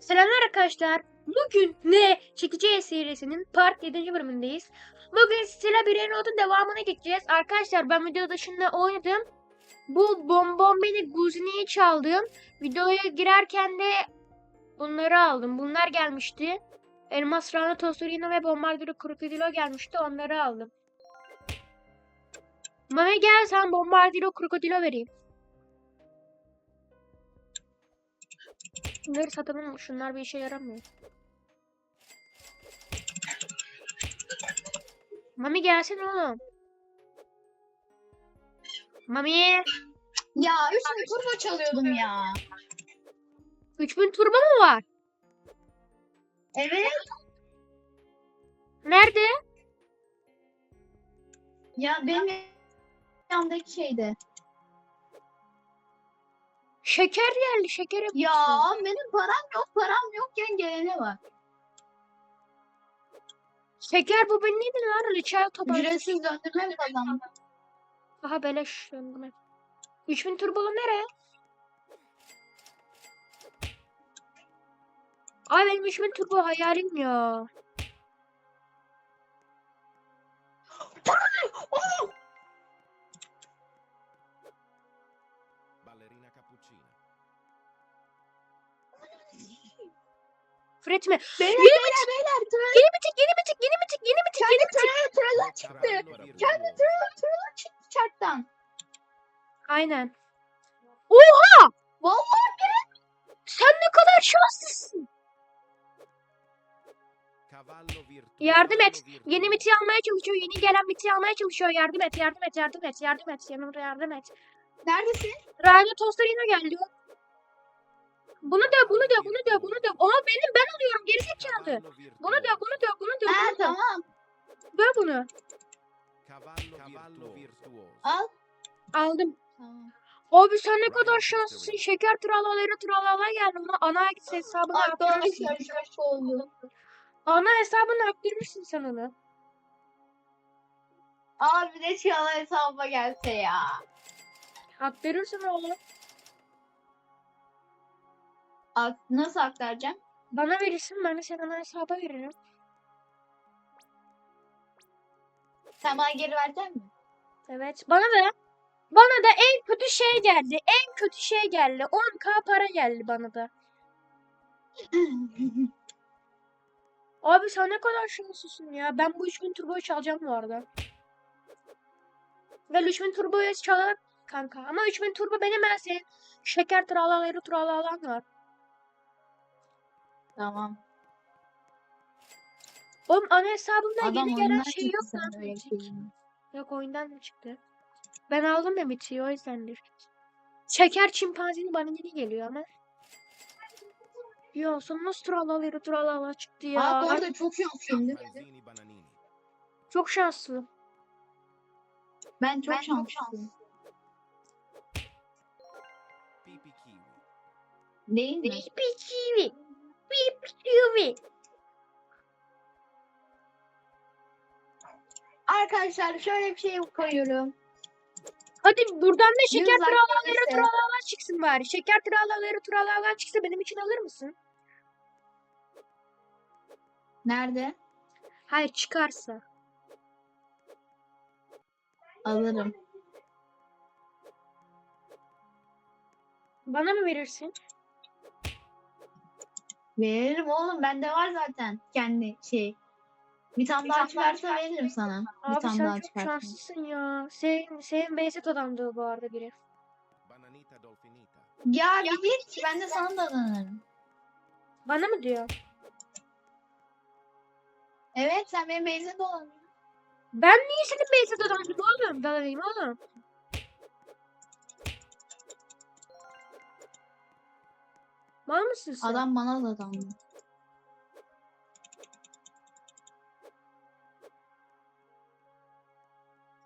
Selamlar arkadaşlar. Bugün ne çekeceğiz serisinin part 7. bölümündeyiz. Bugün Stella Bireno'nun devamına geçeceğiz. Arkadaşlar ben video dışında oynadım. Bu bonbon beni Guzni'yi çaldım. Videoya girerken de bunları aldım. Bunlar gelmişti. Elmas Rana Tosurino ve Bombardiro Krokodilo gelmişti. Onları aldım. Bana gel sen Bombardiro Krokodilo vereyim. Şunları satalım. Şunlar bir işe yaramıyor. Mami gelsene oğlum. Mami. Ya üstüne turbo çalıyordum ya. 3000 turbo mu var? Evet. Nerede? Ya benim yanındaki şeyde. Şeker geldi. Şeker yapıyorsun. Ya benim param yok param yokken gelene bak. Şeker bu benim neydi lan? Richard tabancası. Ücretsiz döndürme mi kazandım? Aha beleş döndüm hep. 3000 turbolu nereye? Ay benim 3000 turbo hayalim ya. Ballerina cappuccina. Fretme. Beyler Yeni beyler beyler tren, Yeni bitik, yeni bitik, yeni bitik, yeni bitik, kendi yeni bitik. tren, trenler çıktı. Kendi tren, trenler çıktı çarktan. Aynen. Oha! Vallahi Sen ne kadar şanslısın. Yardım et. Yeni biti almaya çalışıyor. Yeni gelen biti almaya çalışıyor. Yardım et, yardım et, yardım et, yardım et. Yanımda yardım et. Neredesin? Rani Tostarino geldi. Bunu da, bunu da, bunu da, bunu da. Aa benim ben alıyorum gerizekalı. Cavallo Bunu da, bunu da, bunu da, Ha bunu da. tamam. Ver bunu. Al. Aldım. Tamam. Abi sen ne kadar şanslısın. Şeker tralaları tralala geldi. Ana hesabını oldu. Ana hesabını aktarırsın sen onu. Abi de çiğala hesabıma gelse ya. Aktarırsın oğlum. Ak nasıl aktaracağım? Bana verirsin ben de sana ana hesaba veririm. Sen bana geri verecek misin? Evet. Bana da bana da en kötü şey geldi. En kötü şey geldi. 10k para geldi bana da. Abi sen ne kadar şanslısın ya. Ben bu 3000 turboyu çalacağım bu arada. Ve 3000 turboyu çalar kanka. Ama 3000 turbo benim ben senin şeker tralaları tralalan var. tamam. Oğlum ana hesabımda Adam yeni gelen şey yok lan. Yok oyundan mı çıktı? Ben aldım ya bitiyor o yüzdendir. Şeker çimpanzini bana yeni geliyor ama. Ya son nasıl tralaları tralala çıktı ya. Aa bu arada çok şanslıyım değil mi? Çok şanslı. Ben çok şanslıyım. Pipi Değil mi? Pipi kiwi. Pipi kiwi. Arkadaşlar şöyle bir şey koyuyorum. Hadi buradan da şeker Yüz tralaları arkadaşlar. çıksın bari. Şeker tralaları tralala çıksa benim için alır mısın? Nerede? Hayır çıkarsa. Alırım. Bana mı verirsin? Veririm oğlum bende var zaten kendi şey. Bir tane daha çıkarsa veririm sana. Bir Abi tane sen daha çok çıkarsa. şanslısın ya. Senin, senin Beyzet adamdı bu arada biri. Dolfinita. Ya bir git ben de sana da alırım. Bana mı diyor? Evet sen benim beyze dolan. Ben niye senin Beyzet adamdım oğlum? Dalayım oğlum. Mal mısın sen? Adam bana da.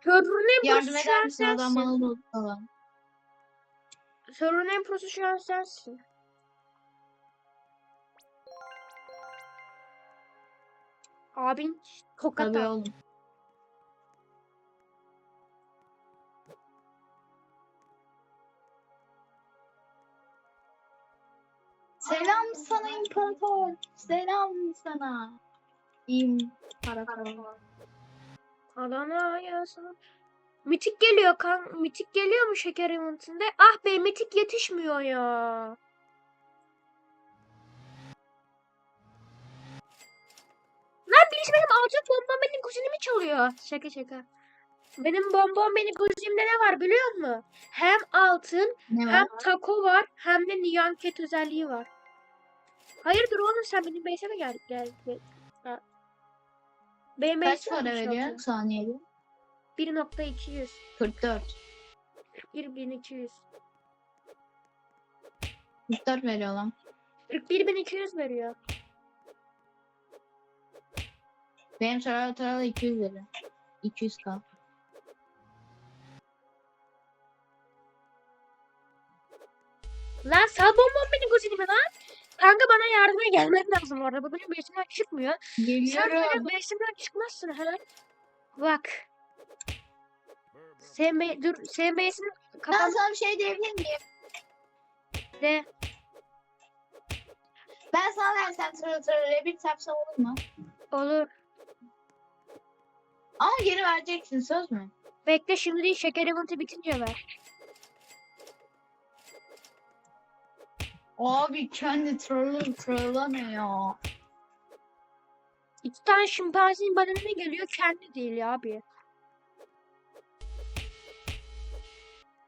Server'ın en Yardım prosu şu eder an misin? Adam sensin. bana da. Server'ın en prosu şu an sensin. Abin Tabii kokata. oğlum. Selam sana imparator. Selam sana. İmparator. Alana yazın. Mitik geliyor kan. Mitik geliyor mu şeker eventinde? Ah be mitik yetişmiyor ya. Lan birisi benim altın bonbon benim kuzenimi çalıyor. Şaka şaka. Benim bonbon benim kuzenimde ne var biliyor musun? Hem altın Ne var? hem taco var hem de neon cat özelliği var. Hayırdır oğlum sen benim base'e mi geldin? Gel, gel. Ha. Benim Kaç base'e para düşüyorsun? veriyor saniyede? 1.200. 44. 41.200. 44 veriyor lan. 41.200 veriyor. Benim taralı taralı 200 veriyor. 200k. Lan sal bonbon benim kuzenime lan. Kanka bana yardıma gelmen lazım orada. Bu benim besimden çıkmıyor. Sen benim besimden çıkmazsın ha. Bak. Be dur sen besin Ben sana bir şey diyebilir miyim? de. Ben sana versem taralı rabbit yapsam olur mu? Olur. Ama geri vereceksin söz mü? Bekle şimdi değil şeker eventi bitince ver. Abi kendi trollü trollamıyor. İki tane şimpanzinin bana ne geliyor kendi değil abi.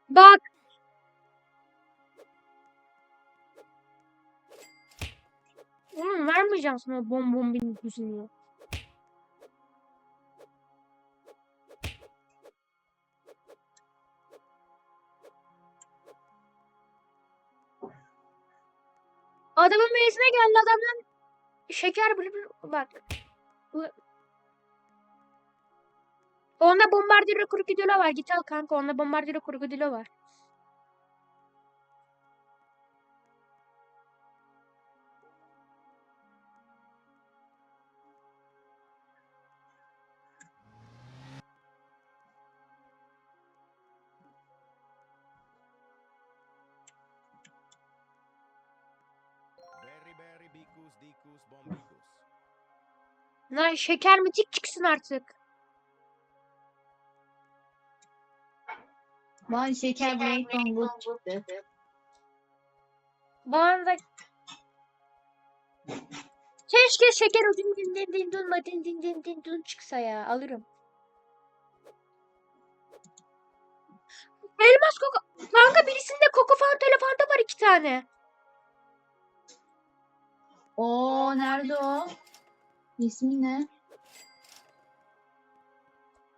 Bak. Oğlum vermeyeceğim sana bonbon benim kuzenime. Adamın meyesine geldi adamdan şeker bile bak. Bu- Onda bombardiro krokodilo var. Git al kanka. Onda bombardiro krokodilo var. Lan şeker mitik çıksın artık. Bana şeker Breakdown bu çıktı. Bana da Keşke şeker o din din din din dun din din din din dun çıksa ya. Alırım. Elmas koku. Kanka birisinde koku falan telefanda var iki tane. Oo nerede o? İsmi ne?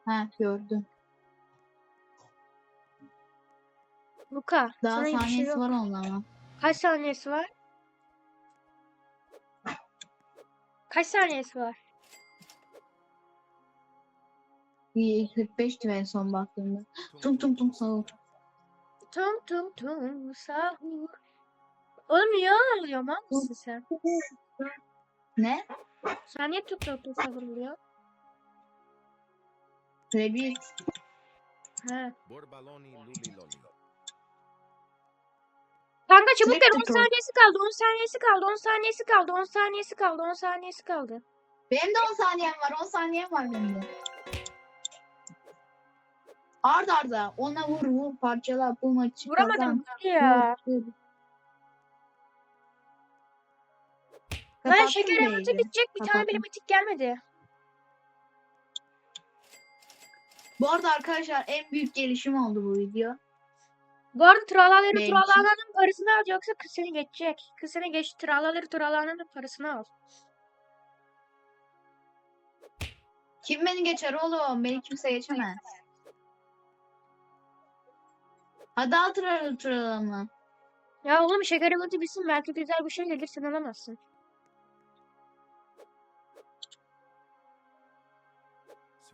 Ha gördüm. Luka. Daha sana şey saniyesi yok. var onun ama. Kaç saniyesi var? Kaç saniyesi var? Bir 45'ti en son baktığımda. Tum tum tum sağ Tum tum tum sahur. Oğlum niye ağlıyor mal mısın sen? Ne? Sen niye tum sahur vuruyor? Rabbit. He. Borbaloni, luli, loli. Kanka çabuk gel 10 tık o. saniyesi kaldı 10 saniyesi kaldı 10 saniyesi kaldı 10 saniyesi kaldı 10 saniyesi kaldı. Benim de 10 saniyem var. 10 saniyem var benim de. Arda arda. Ona vur vur parçala bu maçı Vuramadım kazan. ya. Vur, vur. Lan Kapattım şeker eventi base'i. bitecek bir tane Kapattım. bile bitik gelmedi. Bu arada arkadaşlar en büyük gelişim oldu bu video. Bu arada tralaları Benim için. tralalanın parasını al yoksa kız seni geçecek. Kız seni geç tralaları tralalanın parasını al. Kim beni geçer oğlum? Beni kimse geçemez. Hadi al tıralı tıralı Ya oğlum şeker eventi bitsin belki güzel bir şey gelir sen alamazsın.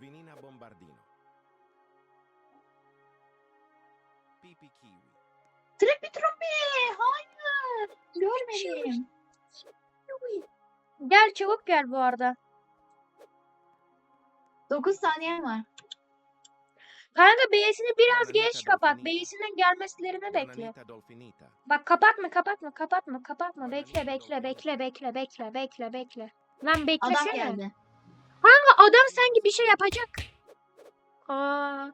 Svinina bombardino. Pipi kiwi. Trippi trippi! Hayır! Görmedim. Gel çabuk gel bu arada. 9 saniyem var. Kanka B'sini biraz geç kapat. dolfinita. B'sinden gelmeslerini bekle. Bak kapatma kapatma kapatma kapatma. Bekle bekle bekle bekle bekle bekle bekle. Lan Adam beklesene. geldi. Adam sanki bir şey yapacak. Aa.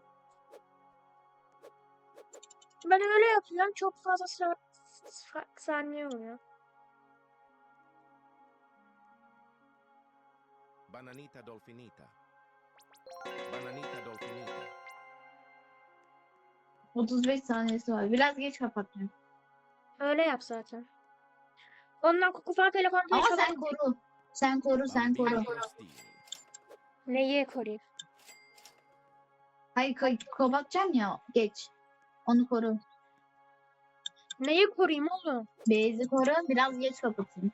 Ben öyle yapıyorum. Çok fazla sa- sa- saniye oluyor. Bananita dolfinita. Bananita dolfinita. 35 saniyesi var. Biraz geç kapattım. Öyle yap zaten. Ondan koku falan telefonu Ama sen koru. Sen koru, sen koru. Bambino Stili. Neyi koruyayım? Hayır kay- kapatacağım ya. Geç. Onu koru. Neyi koruyayım oğlum? Beyzi koru. Biraz geç kapatın.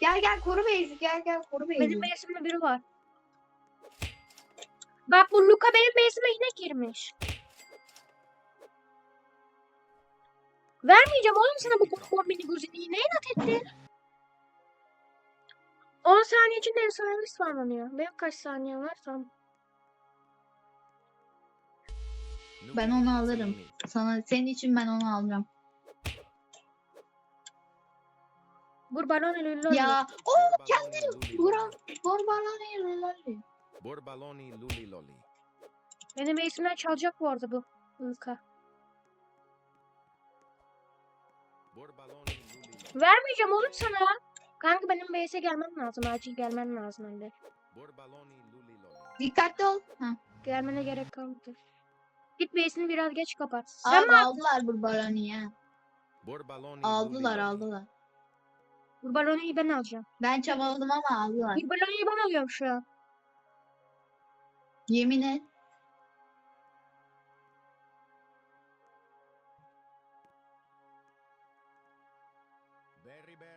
Gel gel koru Beyzi. Gel gel koru Beyzi. Benim mevsimde biri var. Bak bu Luka benim mevsime yine girmiş. Vermeyeceğim oğlum sana bu kombini guzini. Ne inat ettin? 10 saniye içinde efsanevi spamlanıyor. Benim kaç saniye var tam. Ben onu alırım. Sana senin için ben onu alacağım. Balon ölü Ya o kendini Buran Borbalani Borbaloni luli loli. Benim mevsimden çalacak bu arada bu Luka. Vermeyeceğim oğlum sana. Kanka benim BS'e gelmem lazım. Acil gelmen lazım loli. Dikkatli ol. Ha. Gelmene gerek kalmadı. Git BS'ini biraz geç kapat. Sen Abi mi aldın? aldılar Borbalani'yi ya. Borbaloni Aldılar aldılar. Bu balonu ben alacağım. Ben çabaladım ama aldılar. Bir balonu ben alıyorum şu an. Yemin et.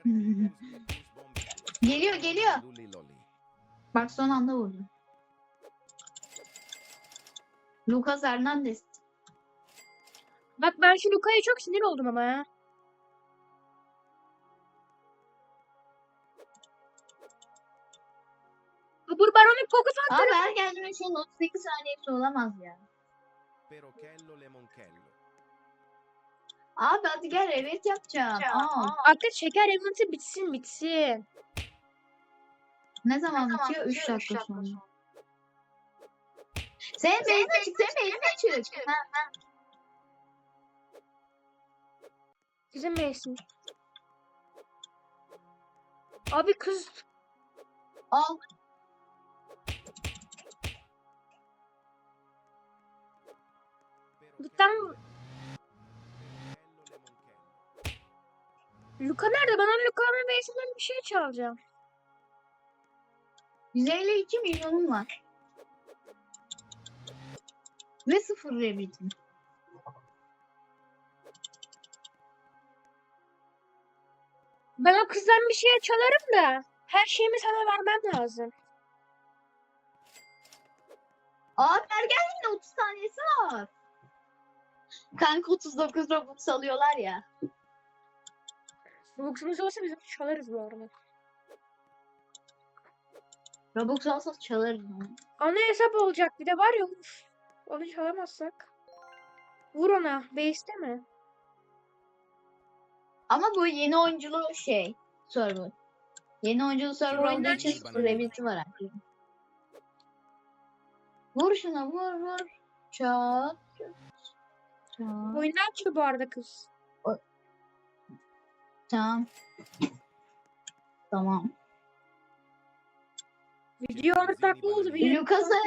Geliyor geliyor. Bak son anda vurdu. Lucas Hernandez. Bak ben şu Luka'ya çok sinir oldum ama ya. Bu Burbaron'un kokusu Abi her geldiğinde şeyin 38 saniyesi olamaz ya. Perochello lemoncello. Abi hadi gel evet yapacağım. Aa, Artık şeker eventi bitsin bitsin. ne zaman bitiyor? 3 dakika sonra. Senin beyine çık, senin beyine çık. Ha, Sizin mevsim. Abi kız al. Cidden Luka nerede? Ben Luka'nın mevsiminden bir şey çalacağım. 152 milyonum var. Ve sıfır rebitim. Ben o kızdan bir şey çalarım da her şeyimi sana vermem lazım. Abi ergenliğinde 30 saniyesi var. Kanka 39 Robux alıyorlar ya. Robux'umuz olsa biz çalarız bu arada. Robux olsa çalarız. Ana hesap olacak bir de var ya uf. Onu çalamazsak. Vur ona. Base'te mi? Ama bu yeni oyunculu şey server. Yeni oyunculu server olduğu için sıfır var artık. Vur şuna vur vur. Çat. Çat. Oyundan çıktı bu arada kız. Tamam. Tamam. Video ortak mı oldu? Video Lucas'a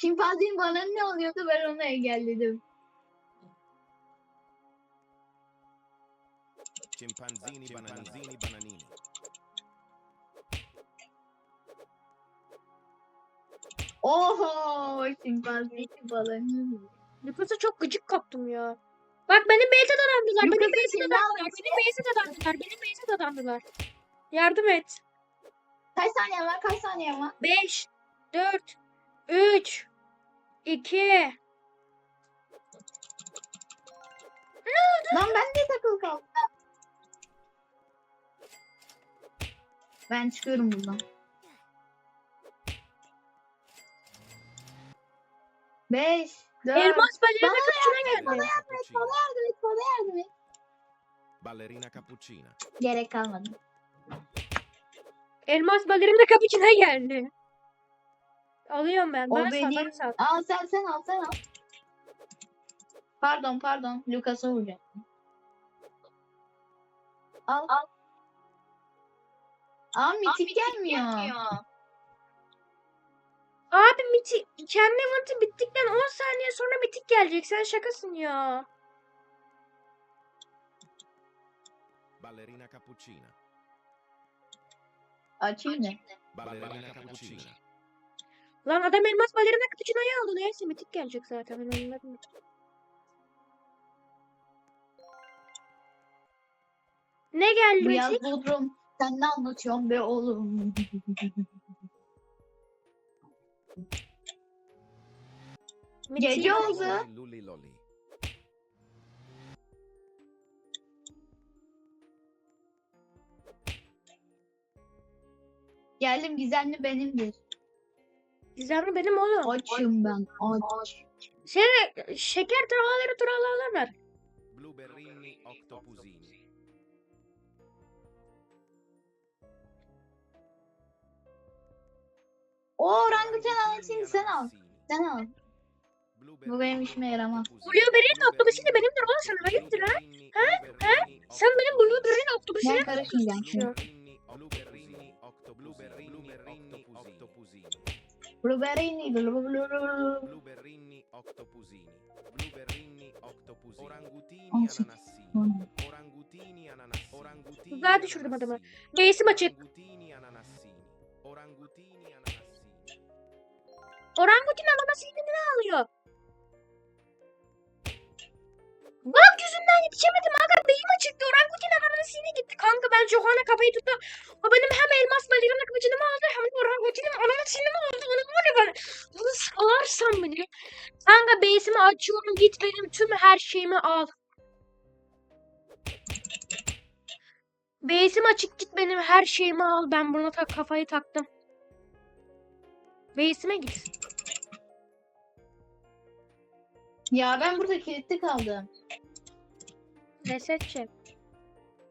şimpanzenin bana ne oluyordu ben onu engelledim. Chimpanzini bananini bananini. Oho şimpanze balonu. Lucas'a çok gıcık kaptım ya. Bak benim base'e dadandılar. Lucas'ın base'e dadandılar. Benim base'e dadandılar. Benim base'e dadandılar. Yardım et. Kaç saniye var kaç saniye var? 5 4 3 2 Hı, Lan ben de takılı kaldım. Ben çıkıyorum buradan. Beş, dört. Elmas balerina Bana. Bana yardım et, bana yardım et, bana yardım et. Ballerina cappuccina. Gerek kalmadı. Elmas balerina kapıçına geldi. Alıyorum ben. O Bana sal, benim. bana sal. Al sen sen al sen al. Pardon pardon. Lucas'a vuracağım. Al. al. Aa mitik gelmiyor. Abi miti, kendi eventim bittikten 10 saniye sonra mitik gelecek. Sen şakasın ya. Ballerina cappuccina. Açayım mı? Ballerina cappuccina. Lan adam elmas balerina kapıçınayı aldı. Neyse mitik gelecek zaten. Ben anladım. Ne geldi Bu yaz mitik? Bodrum. Sen ne anlatıyorsun be oğlum? Mitik. Gece oldu. Luli loli. Geldim gizemli benimdir. Gizemli benim oğlum. Açım ben. Aç. Şey, şeker tralaları tralalar var. O orangutan anlatayım sen al. Sen al. Bu benim işime yaramaz. Blueberry'nin octopusini benimdir oğlum sana ayıptır ha. Ha? Ha? Sen benim Blueberry'nin octopusini Ben karışmayacağım şimdi. Blueberrini octo- blueberrini octopusini. Blueberry Blueberrini octopusini. Orangutini ananassini. Orangutini ananassini. Orangutini Tuzağa düşürdüm adamı. Beysim açık. Orangutini ananassini. Orangutini ananassini. Orangutin anamasını ne alıyor? Bak yüzünden yetişemedim aga beyim açıktı. Orangutin anamasını gitti. Kanka ben Johanna kafayı tuttum. O benim hem elmas balerina kılıcını aldı hem de orangutinin anamasını aldı. Onu var ya ben. Bunu salarsam beni. Kanka beysimi açıyorum git benim tüm her şeyimi al. Beysim açık git benim her şeyimi al. Ben buna kafayı taktım. Beysime git. Ya ben burada kilitli kaldım. Reset çek.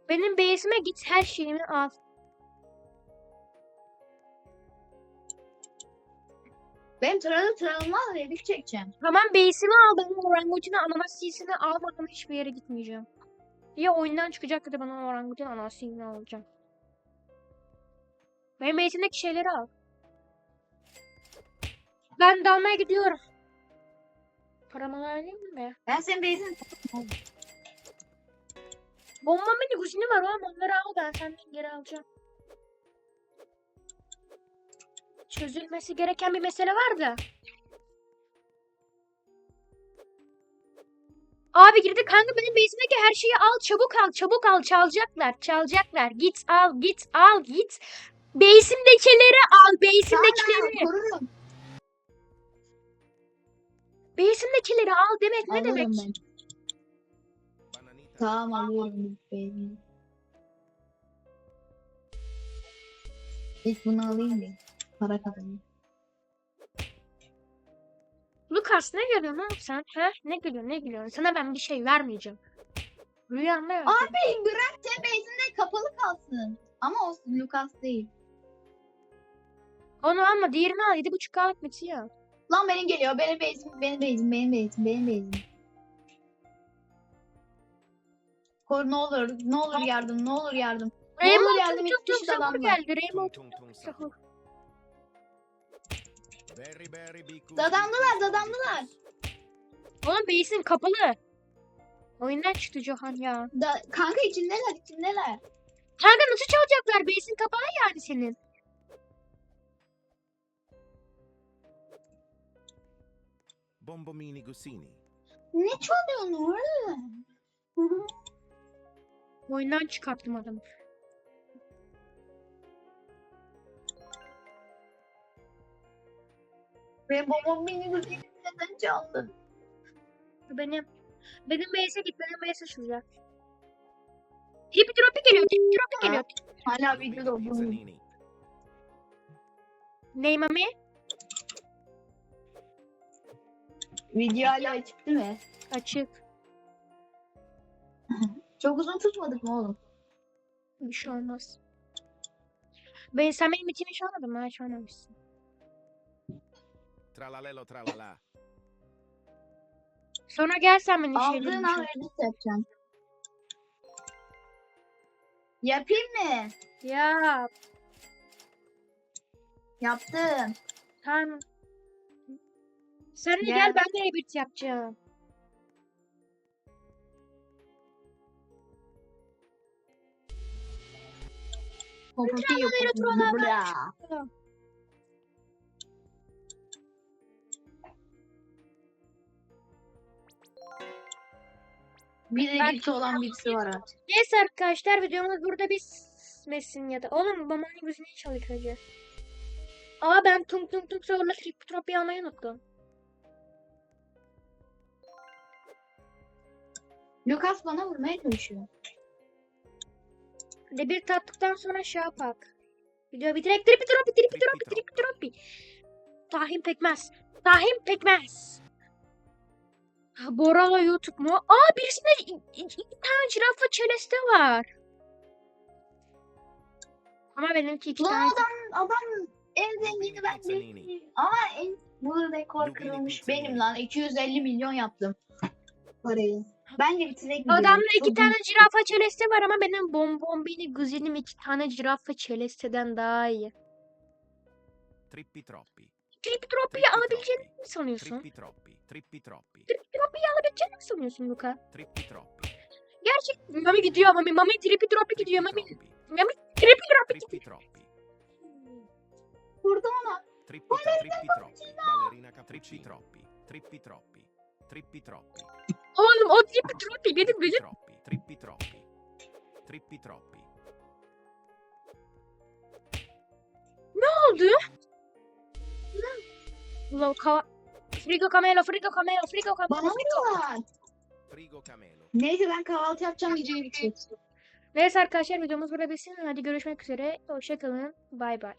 Benim base'ime git her şeyimi al. Ben tralı tralımı relik çekeceğim. Tamam base'imi al. Benim orangutin ananasisini almadan hiçbir yere gitmeyeceğim. Ya oyundan çıkacak ya da ben orangutin ananasisini alacağım. Benim base'imdeki şeyleri al. Ben dalmaya gidiyorum. Paramı vereyim mi? Ben senin bezin Bomba mini kuzini var oğlum onları al ben senden geri alacağım. Çözülmesi gereken bir mesele var da. Abi girdi kanka benim base'imdeki her şeyi al çabuk al çabuk al çalacaklar çalacaklar git al git al git. Base'imdekileri al base'imdekileri. korurum. Base'imdekileri al demek ne Alırım demek? ben. Tamam alıyorum bezini. İlk bunu alayım da. Para kazanayım. Lucas ne gülüyorsun oğlum sen? He? Ne gülüyorsun ne gülüyorsun? Sana ben bir şey vermeyeceğim. Rüyanda yok. Abi bırak sen bezinde kapalı kalsın. Ama o Lucas değil. Onu alma diğerini al. 7.5K'lık bitiyor. Lan benim geliyor. Benim bezim, benim bezim, benim bezim, benim bezim. Kor ne olur, ne olur yardım, ne olur yardım. Ne olur yardım çok çok sahur geldi. Sahur. Berry, berry, biku, Dadandılar, dadandılar. Oğlum base'in kapalı. Oyundan çıktı Johan ya. Da, kanka içindeler, içindeler. Kanka nasıl çalacaklar? Base'in kapalı yani senin. Bombomini Gusini. Ne çalıyorsun oğlum? Oyundan çıkarttım adamı. Ve babam beni gözümden neden çaldı? Benim. Benim base'e git. Benim base açılacak. Tipi tropi geliyor. Tipi tropi geliyor. Hala videoda olduğunu. Pizzanini. Ney Video hala açık değil mi? Açık. Çok uzun tutmadık mı oğlum? Bir şey olmaz. Ben, sen benim içimi hiç almadın mı? Hiç almamışsın. Tralalelo tralala. Sonra gel sen beni Aldığın şeylerini an edit yapacağım. Yapayım mı? Ya Yaptım. tamam. Sen de Gel. gel ben de edit yapacağım. Yapalım. Bra. Tamam. Bir de birlikte olan birisi var artık. Neyse arkadaşlar videomuz burada bitmesin ya da. Oğlum babanın gözüne çalışacak. Aa ben tung tung tung sonra trip tropi almayı unuttum. Lucas bana vurmaya çalışıyor. De bir tattıktan sonra şey yapak. Video bitirek tripi tropi tripi tropi tripi tropi. Tahin pekmez. Tahin pekmez. Ha, Borala YouTube mu? Aa birisinde iki tane jiraf ve çeleste var. Ama benimki iki Lan tane. adam, adam en zengini ben değilim. Ama en, bu rekor kırılmış benim lan. 250 milyon yaptım parayı. Bence bitirek videoyu. Adamda iki Çok tane jirafa çeleste var ama benim bonbombini güzelim iki tane jirafa çelesteden daha iyi. Trippi troppi. Tripi tropiyi Trippi alabileceğini troppi. mi sanıyorsun? Trippi troppi. Trippi troppi. Tripi tropiyi alabileceğini mi sanıyorsun Luka? Trippi troppi. Gerçek Mami gidiyor Mami. Mami tripi tropi gidiyor Mami. Troppi. Mami tripi tropi Trippi troppi. Vurdum ona. Trippi trippi troppi. Ballerina cap trippi troppi. Trippi troppi. Trippi troppi. Oğlum o tripi tropi benim Trippi gözüm. troppi. Trippi troppi. Trippi troppi. oldu? Ulan ka Frigo Camelo, Frigo Camelo, Frigo Camelo. Bana mı var? Frigo camelo. Neyse ben kahvaltı yapacağım videoyu bitireyim. Neyse arkadaşlar videomuz burada bitsin. Hadi görüşmek üzere. Hoşçakalın. Bay bay.